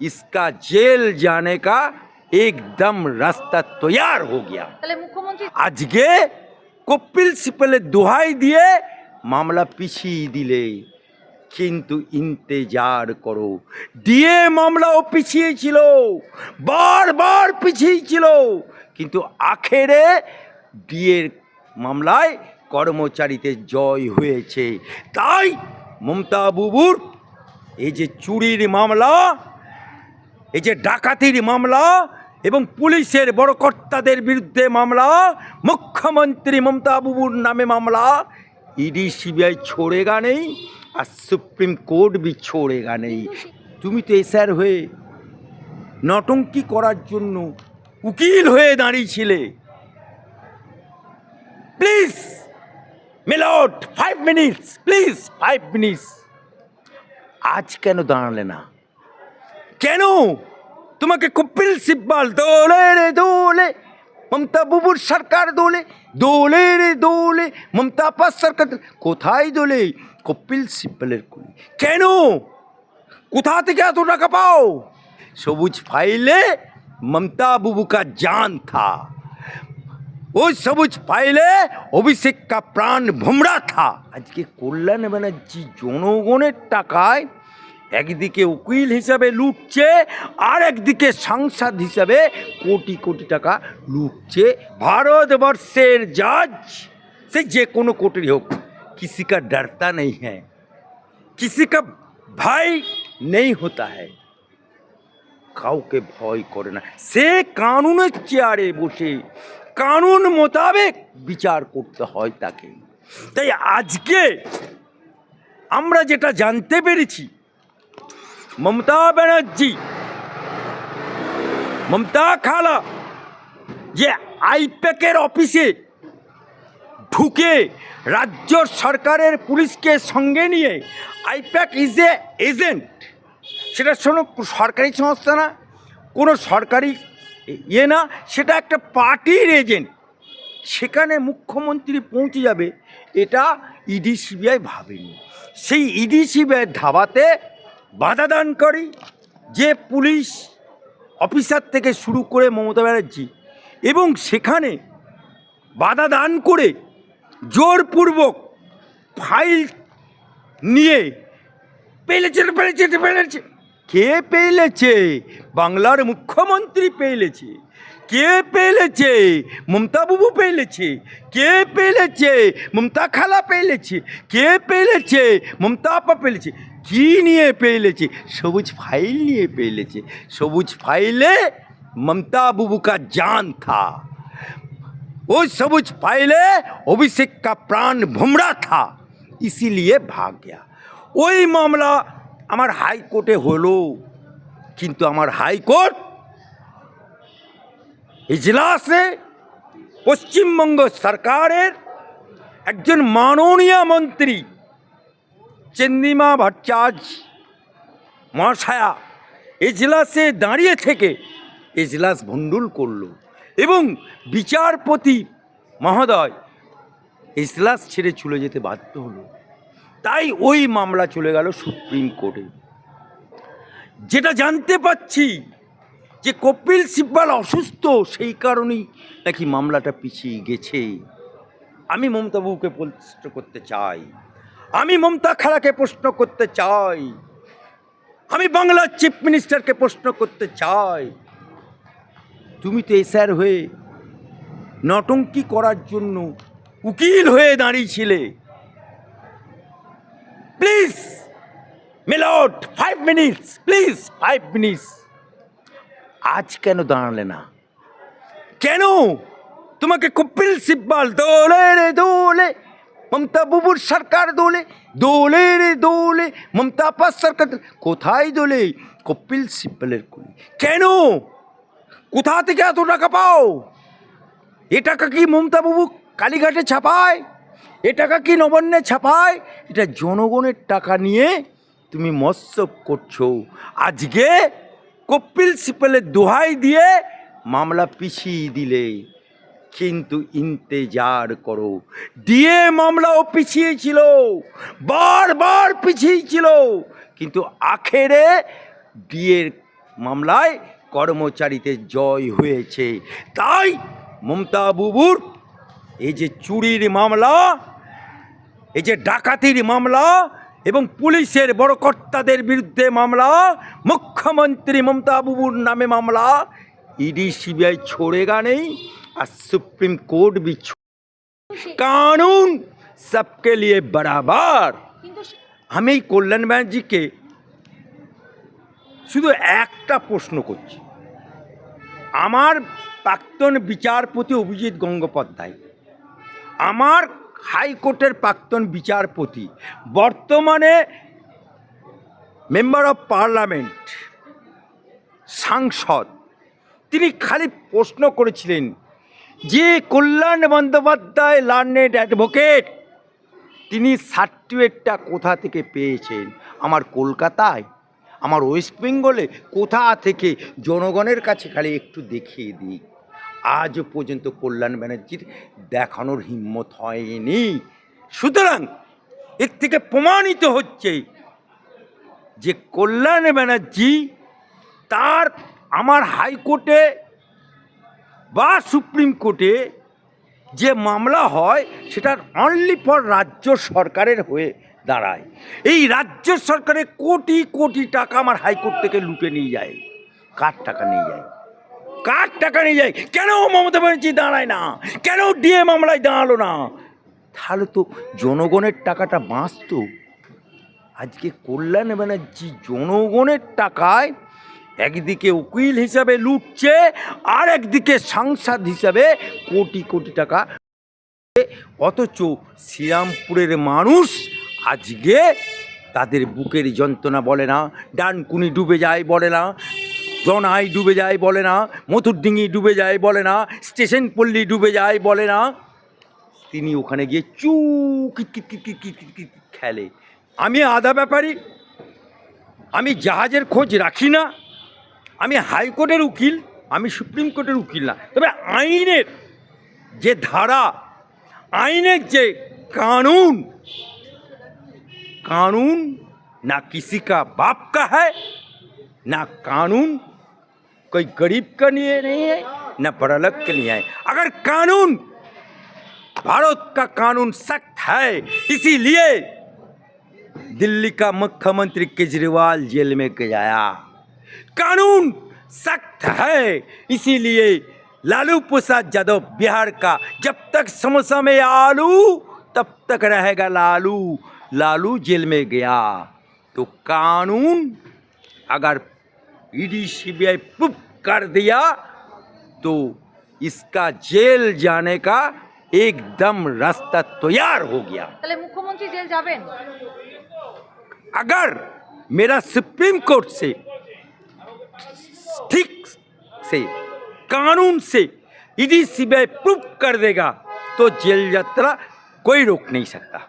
इसका जेल जाने का एकदम रास्ता तैयार हो गया তাহলে মুখ্যমন্ত্রী আজকে কপিল সিপালের দোহাই দিয়ে মামলা পিছিয়ে দিলে কিন্তু ইন্তেজার করো দিয়ে মামলাও পিছিয়েছিল বারবার পিছিয়েছিল কিন্তু আখেরে ডিএর মামলায় কর্মচারীতে জয় হয়েছে তাই মমতা বুবুর এই যে চুরির মামলা এই যে ডাকাতির মামলা এবং পুলিশের বড় কর্তাদের বিরুদ্ধে মামলা, মুখ্যমন্ত্রী মমতা বাবুর নামে মামলা ইডি সিবিআই ছোড়েগা নেই আর সুপ্রিম কোর্ট বি ছোড়েগা নেই। তুমি তো এসার হয়ে নটঙ্কি করার জন্য উকিল হয়ে দাঁড়িয়েছিলে please milord five minutes please five minutes আজ কেন দাঁড়ালে না? কেন? তোমাকে কপিল সিব্বাল দোলে রে দোলে, মমতা বুবুর সরকার দোলে দোলে রে দোলে, মমতা পাস সরকার কোথায় দোলে? কপিল সিব্বালের কোলে। কেন? কোথা থেকে এত টাকা পাও? সবুজ ফাইলে মমতা বুবু কা জান থা। ওই সবুজ ফাইলে অভিষেক কা প্রাণ ভোমরা থা। আজকে কল্যাণ ব্যানার্জি জনগণের টাকায় একদিকে উকিল হিসাবে লুটছে আর একদিকে সাংসদ হিসাবে কোটি কোটি টাকা লুটছে ভারতবর্ষের জাজ সে যে কোনো কোটির হোক किसी का डरता नहीं है किसी का भय नहीं होता है কাউকে ভয় করে না সে কানুনের চেয়ারে বসে কানুন মোতাবেক বিচার করতে হয় তাকে তাই আজকে আমরা যেটা জানতে পেরেছি মমতা ব্যানার্জি, মমতা খালা, যে আইপ্যাকের অফিসে ঢুকে রাজ্য সরকারের পুলিশকে সঙ্গে নিয়ে আইপ্যাক ইজ এ এজেন্ট সেটা শোনো, সরকারি সংস্থা না, কোনো সরকারি ইয়ে না, সেটা একটা পার্টির এজেন্ট সেখানে মুখ্যমন্ত্রী পৌঁছে যাবে, এটা ইডি সিবিআই ভাবেনি। সেই ইডি সিবিআইয়ের ধাবাতে বাধা দানকারী যে পুলিশ অফিসার থেকে শুরু করে মমতা ব্যানার্জি। এবং সেখানে বাধা দান করে জোরপূর্বক ফাইল নিয়ে পেলেছে পেলেছে পেলেছে। কে পেলেছে? বাংলার মুখ্যমন্ত্রী পেলেছে। কে পেলেছে মমতা বাবু পেলেছে কে পেলেছে মমতা খালা পেলেছে কে পেলেছে মমতা আপা পেলেছে কি নিয়ে পেলেছে সবুজ ফাইল নিয়ে পেলেছে সবুজ ফাইলে মমতা বাবু কা জান থা वो सबुज फाइले अभिषेक का प्राण भुमरा था इसीलिए भाग गया ওই মামলা আমার হাইকোর্টে হলো কিন্তু আমার হাইকোর্ট ইজলাসে পশ্চিমবঙ্গ সরকারের একজন মাননীয় মন্ত্রী চন্দিমা ভট্টাচার্য মহাশয়া এজলাসে দাঁড়িয়ে থেকে এজলাস ভণ্ডুল করল এবং বিচারপতি মহোদয় এজলাস ছেড়ে চলে যেতে বাধ্য হলো। তাই ওই মামলা চলে গেল সুপ্রিম কোর্টে। যেটা জানতে পাচ্ছি যে কপিল সিব্বাল অসুস্থ, সেই কারণেই নাকি মামলাটা পিছিয়ে গেছে। আমি মমতা বাবুকে প্রশ্ন করতে চাই। আমি মমতা খালাকে প্রশ্ন করতে চাই। আমি বাংলার চিফ মিনিস্টারকে প্রশ্ন করতে চাই। তুমি তো এসআর হয়ে নটঙ্কি করার জন্য উকিল হয়ে দাঁড়িয়েছিলে please, milord five minutes please five minutes আজ কেন দাঁড়ালে না? কেন? তোমাকে কপিল সিব্বাল দোলে রে দোলে, মমতা বুবুর সরকার দোলে দোলে রে দোলে, মমতা পাস সরকার কোথায় দোলে কপিল সিব্বালের কোলে? কেন? কোথা থেকে এত টাকা পাও? এ টাকা কি মমতা বাবু কালীঘাটে ছাপায়? এ টাকা কি নবান্নে ছাপায়? এটা জনগণের টাকা নিয়ে তুমি মৎসব করছ। আজকে কপিল সিপালের দোহাই দিয়ে মামলা পিছিয়ে দিলে। কিন্তু ইন্তেজার করো, দিয়ে মামলাও পিছিয়েছিল, বারবার পিছিয়েছিল। কিন্তু আখেরে ডিএর মামলায় কর্মচারীতে জয় হয়েছে। তাই মমতা বুবুর, এই যে চুরির মামলা, এই যে ডাকাতির মামলা এবং পুলিশের বড় কর্তাদের বিরুদ্ধে মামলা মুখ্যমন্ত্রী মমতা বাবুর নামে মামলা ইডি সিবিআই छोड़ेगा नहीं और सुप्रीम कोर्ट भी छो- कानून सबके लिए बराबर কিন্তু সে- আমি এই কল্যাণ ব্যানার্জিকে শুধু একটা প্রশ্ন করছি আমার প্রাক্তন বিচারপতি অভিজিৎ গঙ্গোপাধ্যায় আমার হাইকোর্টের প্রাক্তন বিচারপতি, বর্তমানে মেম্বার অফ পার্লামেন্ট, সাংসদ। তিনি খালি প্রশ্ন করেছিলেন যে কল্যাণ বন্দ্যোপাধ্যায় লার্নেড অ্যাডভোকেট, তিনি সার্টিফিকেটটা কোথা থেকে পেয়েছেন? আমার কলকাতায়? আমার ওয়েস্ট বেঙ্গলে কোথা থেকে? জনগণের কাছে খালি একটু দেখিয়ে দিই। আজও পর্যন্ত কল্যাণ ব্যানার্জির দেখানোর হিম্মত হয়নি। সুতরাং এর থেকে প্রমাণিত হচ্ছে যে কল্যাণ ব্যানার্জি তার আমার হাইকোর্টে বা সুপ্রিম কোর্টে যে মামলা হয় সেটা অনলি ফর রাজ্য সরকারের হয়ে দাঁড়ায়। এই রাজ্য সরকারের কোটি কোটি টাকা আমার হাইকোর্ট থেকে লুটে নিয়ে যায়, কার টাকা নিয়ে যায়? কার টাকা নিয়ে যায়? কেন মমতা ব্যানার্জি দাঁড়ায় না? কেন ডিএ মামলায় দাঁড়াল না? তাহলে তো জনগণের টাকাটা বাঁচত। আজকে কল্যাণ ব্যানার্জি জনগণের টাকায় একদিকে উকিল হিসাবে লুটছে, আর একদিকে সাংসদ হিসাবে কোটি কোটি টাকা। অথচ শ্রীরামপুরের মানুষ আজকে তাদের বুকের যন্ত্রণা বলে না, ডানকুনি ডুবে যায় বলে না জনাই ডুবে যায় বলে না মথুরডিঙ্গি ডুবে যায় বলে না স্টেশন পল্লী ডুবে যায় বলে না তিনি ওখানে গিয়ে চু kit kit kit kit kit kit kit খেলে আমি আদা ব্যাপারী আমি জাহাজের খোঁজ রাখি না আমি হাইকোর্টের উকিল আমি সুপ্রিম কোর্টের উকিল না তবে আইনের যে ধারা আইনের যে কানুন कानून ना किसी का बाप का है ना कानून कोई गरीब का लिए नहीं है, ना बड़लग के लिए है अगर कानून, भारत का कानून सख्त है, इसीलिए दिल्ली का मुख्यमंत्री केजरीवाल जेल में गया। कानून सख्त है, इसीलिए लालू प्रसाद यादव बिहार का जब तक समोसा में आलू, तब तक रहेगा लालू। लालू जेल में गया। तो कानून अगर ईडी सीबीआई पुप कर दिया तो इसका जेल जाने का एकदम रास्ता तैयार हो गया। मुख्यमंत्री जेल जावे? अगर मेरा सुप्रीम कोर्ट से ठीक से कानून से ईडी सीबीआई प्रूफ कर देगा तो जेल यात्रा कोई रोक नहीं सकता।